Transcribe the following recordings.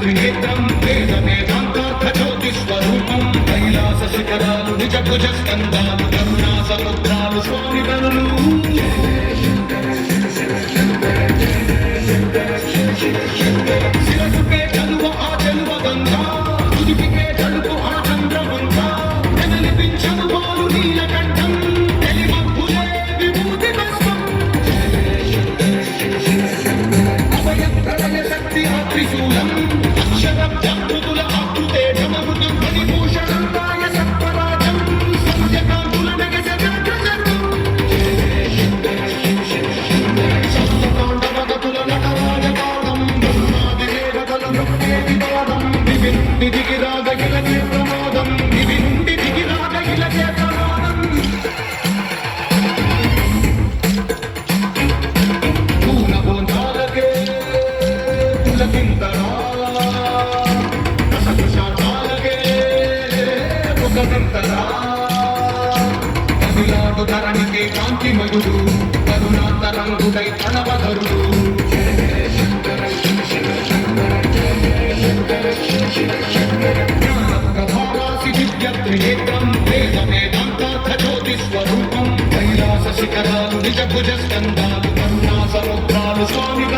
త్రినేత్రం వేద వేదాంతార్థ జ్యోతిస్వరూపం కైలాస శిఖరాలు నిజ భుజ స్కందాలు కరుణా సముద్రాలు స్వామి కనులు కవితరా కవిలాడు ధరణికే కాంతి మగుడు కరుణాతరంగుడై ప్రణవధరుడు నిజ భుజ స్కందాలు కరుణా సముద్రాలు స్వామిగా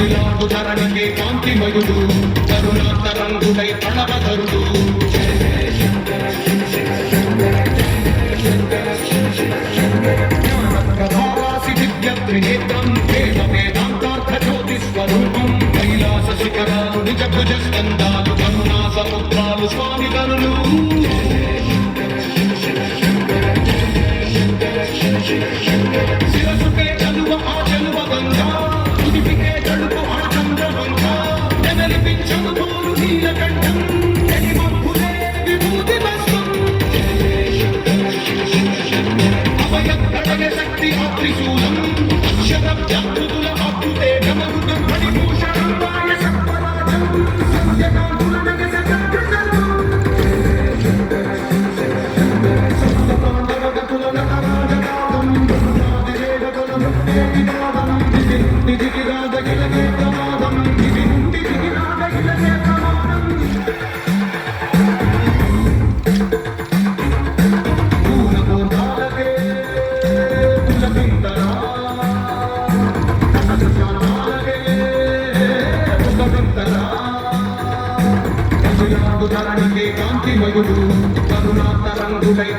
తమిళాడు ధరణికి కాంతి మయుడు కరుణాతరంగుడై ప్రణవధరుడు ధరణికే కాంతి మగుడు. కరుణాతరంగుడై జయ